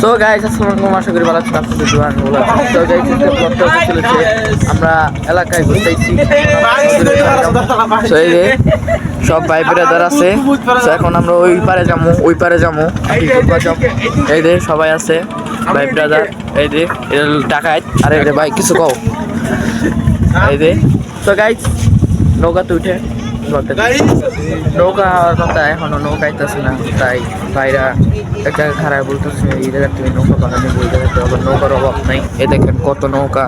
So guys আসসালামু আলাইকুম। আশা করি ভালো আছেন। আপনাদের দোয়া ভালো আছি সো গাইস আজকে ব্লগটা হতে চলেছে আমরা এলাকায় ঘুরতেছি। সো এই যে সব ভাই ব্রাদার আছে। সো এখন আমরা ওই পারে যাব ওই পারে যাব। এই যে সবাই আছে। ভাই ব্রাদার এই যে টাকায় আর এই যে ভাই কিছু কও। এই যে। তো গাইস নৌকাতে উঠে। ব্লগটা নৌকা হওয়ার কথা এখনও নৌকা আইতেছে না, তাই ভাইরা একটা খারাপ বলতেছে, এই জায়গায় তুমি নৌকা বানানি ওই জায়গাতে আবার নৌকার অভাব নেই। এ দেখেন কত নৌকা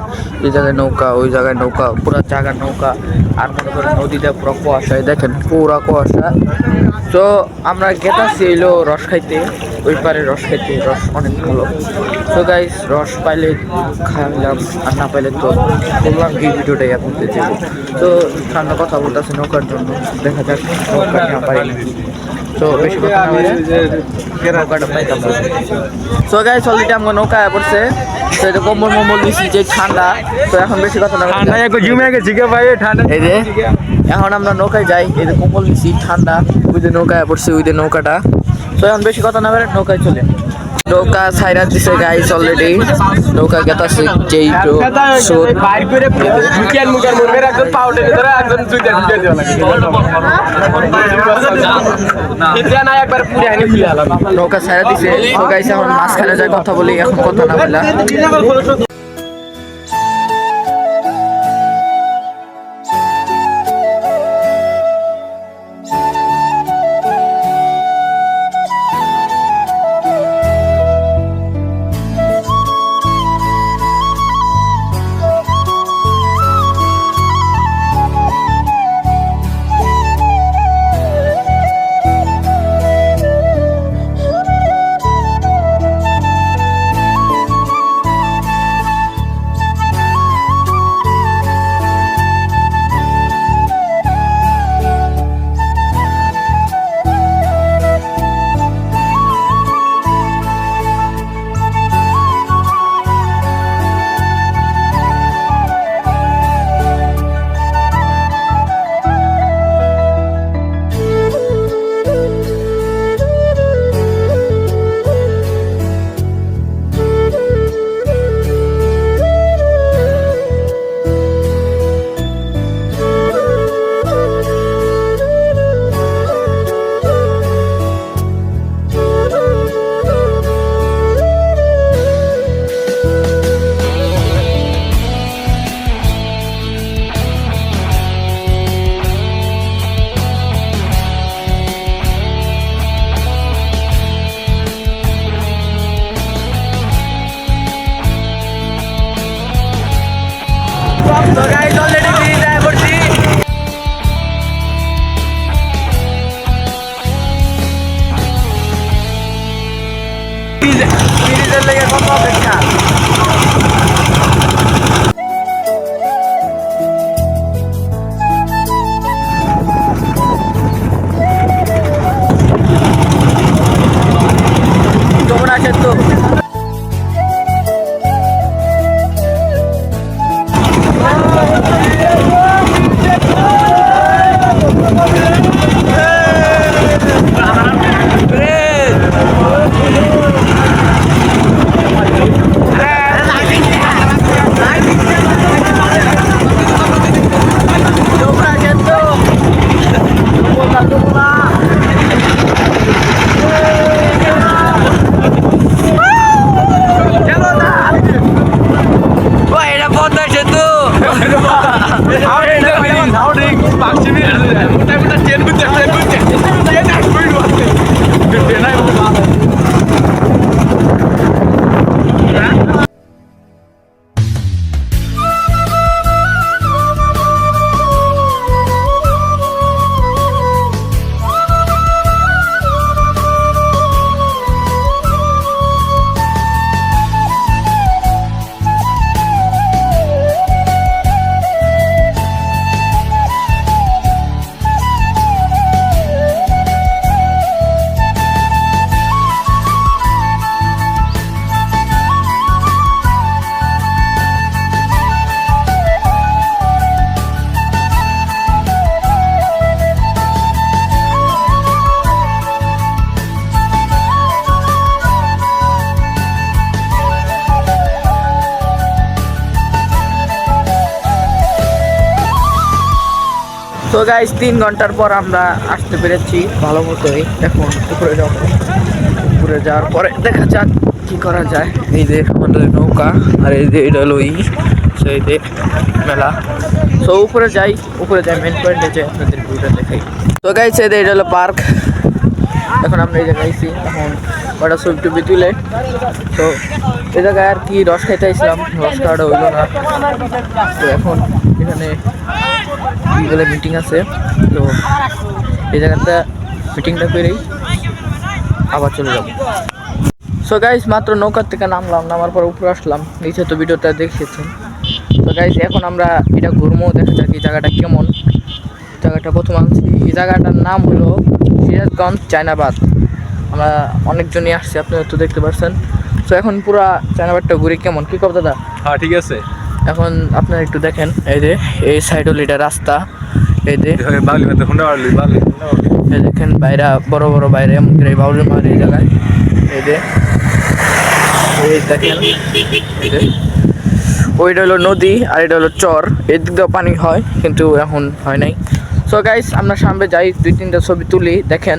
এই জায়গায় নৌকা, ওই জায়গায় নৌকা, পুরো জায়গার নৌকা, আর মনে করে নদীতে পুরো কুয়াশা দেখেন পুরা কুয়াশা। তো আমরা গেতাছি এলো রস খাইতে। ওই পারে রস খেতে রস অনেক ভালো। তো গাইস রস পাইলে খাইলাম আর না পাইলে তো বললাম কি ভিডিওটাই এখন দিতে তো ঠান্ডা কথা বলতেছে নৌকার জন্য দেখা যাক নৌকা না পারি। তো বেশি কথা না বলে নৌকাটা পাইতাম তো গাইস অলরেডি আমার নৌকা পড়ছে। তো এটা কম্বল মম্বল দিছি যে ঠান্ডা। তো এখন বেশি কথা না ঠান্ডা একটু জমে গেছে কে ভাই ঠান্ডা এই যে এখন আমরা নৌকায় যাই। এই যে কম্বল নিছি ঠান্ডা। ওই যে নৌকায় পড়ছে ওই যে নৌকাটা। তো এখন বেশি কথা না বলে নৌকায় চলে। নৌকা সাইরা দিছে গাইস অলরেডি নৌকা গেতাছে যেই তো সুদ বাইর করে একজন পাউডার ধরে দেওয়া লাগে এটা না একবার পুরে খুলে আলাম নৌকা সাইরা দিছে। তো গাইস এখন মাঝখানে যায় কথা বলি এখন কথা না বলা। লেগে কত অপেক্ষা। কেমন 라이브 গাইস তিন ঘণ্টার পর আমরা আসতে পেরেছি ভালো মতোই। এখন উপরে যাব। উপরে যাওয়ার পরে দেখা যাক কি করা যায়। এই যে আমাদের নৌকা, আর এই যে এটা হলো ই এই যে মেলা। তো উপরে যাই উপরে যাই মেন পয়েন্টে যাই আপনাদের ভিউটা দেখাই। তো গাইস এই যে এটা হলো পার্ক এখন আমরা এই জায়গায় আইছি, এখন কটা ছবি টবি তুলে। তো এই জায়গায় আর কি রস খাইতে আসলাম রস খাওয়াটা হইল না। তো এখন এখানে বলে মিটিং আছে, তো এই জায়গাটা মিটিংটা করেই আবার চলে যাব। সো গাইস মাত্র নৌকার থেকে নামলাম, নামার পর উপরে আসলাম, নিচে তো ভিডিওটা দেখেছেন। তো গাইস এখন আমরা এটা ঘুরবো, দেখা যাক এই জায়গাটা কেমন। জায়গাটা প্রথম আনছি, এই জায়গাটার নাম হলো সিরাজগঞ্জ চায়নাবাদ। আমরা অনেকজনই আসছি, আপনারা তো দেখতে পাচ্ছেন তো এখন পুরা চায়নাবাদটা ঘুরে কেমন? কী কব দাদা? হ্যাঁ ঠিক আছে। এখন আপনারা একটু দেখেন এই যে এই সাইড হলো এটা রাস্তা এই যে বাউলি বাউলি বাউলি এই দেখেন বাইরা বড় বড় বাইরে এমন করে বাউলের মার এই জায়গায় এই যে এই দেখেন এই ওইটা হলো নদী আর এটা হলো চর এদিক দিয়েও পানি হয় কিন্তু এখন হয় নাই। সো গাইস আমরা সামনে যাই দুই তিনটা ছবি তুলি দেখেন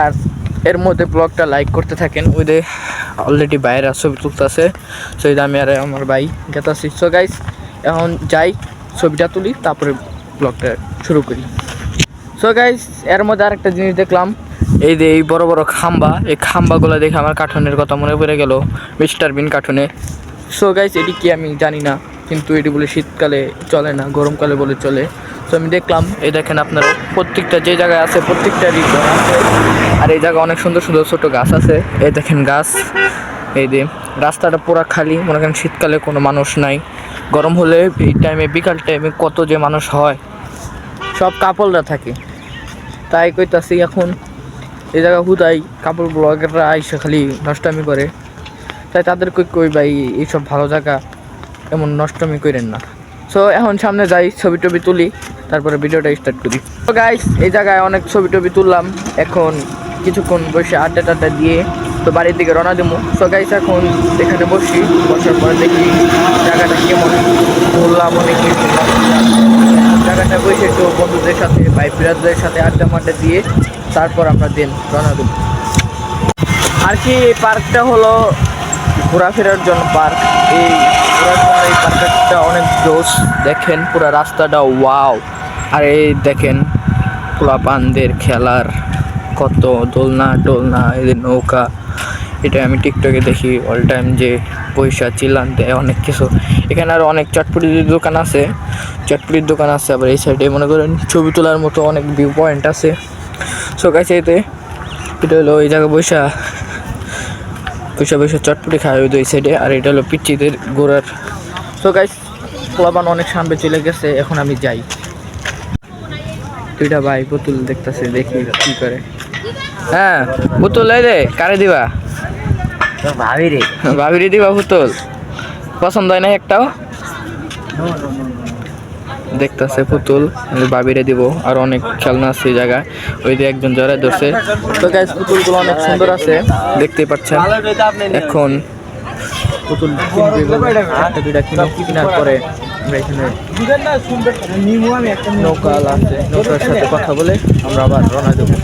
আর এর মধ্যে ব্লগটা লাইক করতে থাকেন। ওই যে অলরেডি বাইরে ছবি তুলতেছে। সো এই আমি আর আমার ভাই গেতাছি। সো গাইস এখন যাই ছবিটা তুলি, তারপরে ব্লগটা শুরু করি। সো গাইস এর মধ্যে আরেকটা জিনিস দেখলাম। এই যে এই বড় বড় খাম্বা, এই খাম্বাগুলো দেখে আমার কার্টুনের কথা মনে পড়ে গেল, মিস্টার বিন কার্টুনে। সো গাইস এটি কি আমি জানি না। কিন্তু এটি বলে শীতকালে চলে না, গরমকালে বলে চলে। তো আমি দেখলাম, এই দেখেন আপনারা, প্রত্যেকটা যে জায়গায় আছে প্রত্যেকটারই ঘর আছে। আর এই জায়গায় অনেক সুন্দর সুন্দর ছোট গাছ আছে। এই দেখেন গাছ, এই যে রাস্তাটা পুরো খালি, মনে করেন শীতকালে কোনো মানুষ নাই। গরম হলে এই টাইমে বিকাল টাইমে কত যে মানুষ হয়। সব কাপড়রা থাকে। তাই কইতাছি এখন, এই জায়গা হুদাই কাপড় ব্লগাররা আইসা খালি নষ্টমি করে। তাই তাদের কই কই ভাই, এইসব ভালো জায়গা এমন নষ্টমি করেন না। সো এখন সামনে যাই, ছবি টবি তুলি, তারপরে ভিডিওটা স্টার্ট করি। তো গাইস এই জায়গায় অনেক ছবি টবি তুললাম। এখন কিছুক্ষণ বসে আড্ডা টাড্ডা দিয়ে তো বাড়ির দিকে রওনা দেবো সো গাইস এখন এখানে বসি, বসার পরে দেখি জায়গাটা কেমন। ঘুরলাম অনেক জায়গাটা বসে একটু বন্ধুদের সাথে ভাই বিরাজদের সাথে আড্ডা মাড্ডা দিয়ে তারপর আমরা দিন রওনা দেব আর কি পার্কটা হলো ঘোরাফেরার জন্য পার্ক। এই জন্য এই পার্কটা অনেক জোস দেখেন পুরো রাস্তাটা ওয়াও। আর এই দেখেন পোলাপানদের খেলার কত দোলনা, টোলনা এদের নৌকা। এটা আমি টিকটকে দেখি অল টাইম যে পয়সা চিল্লান দেয় অনেক কিছু। এখানে আরও অনেক চটপটির দোকান আছে। চটপটির দোকান আছে, আবার এই সাইডে মনে করেন ছবি তোলার মতো অনেক ভিউ পয়েন্ট আছে সো গাইছে এতে এটা হলো এই জায়গায় বৈশা বৈশা বৈশা চটপটি খাওয়া ওই দুই সাইডে আর এটা হলো পিচ্চিদের গোড়ার। সো গাইস পোলাবান অনেক সামনে চলে গেছে এখন আমি যাই। দুইটা ভাই পুতুল দেখতেছে দেখি কি করে। হ্যাঁ পুতুল এই রে কারে দিবা? ভাবি রে। ভাবি রে দিবা পুতুল পছন্দ হয় না একটাও? দেখতেছে পুতুল বাবিরে দিব আর অনেক খেলনা আছে এই জায়গায়। ওই দিয়ে একজন জড়ায় ধরছে। তো গাইস পুতুলগুলো অনেক সুন্দর আছে দেখতেই পাচ্ছেন। এখন পুতুল একটা দুইটা কিনে কেনার পরে এখানে নৌকা আছে নৌকার সাথে কথা বলে আমরা আবার রওনা দেবো।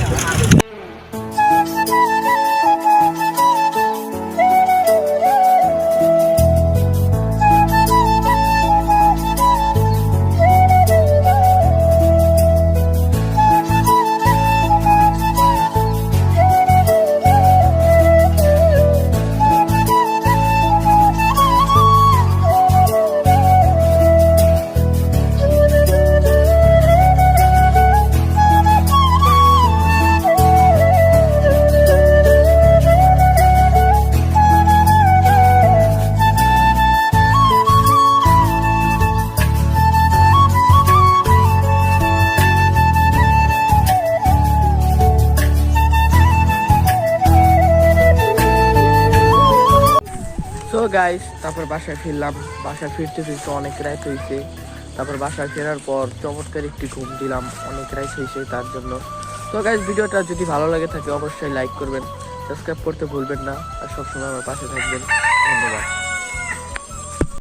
গাইস তারপর বাসায় ফিরলাম। বাসায় ফিরতে ফিরতে অনেক রাত হয়েছে তারপর বাসায় ফেরার পর চমৎকার একটি ঘুম দিলাম। অনেক রাইস হয়েছে তার জন্য। তো গাইস ভিডিওটা যদি ভালো লাগে থাকে অবশ্যই লাইক করবেন সাবস্ক্রাইব করতে ভুলবেন না। আর সবসময় আমার পাশে থাকবেন। ধন্যবাদ।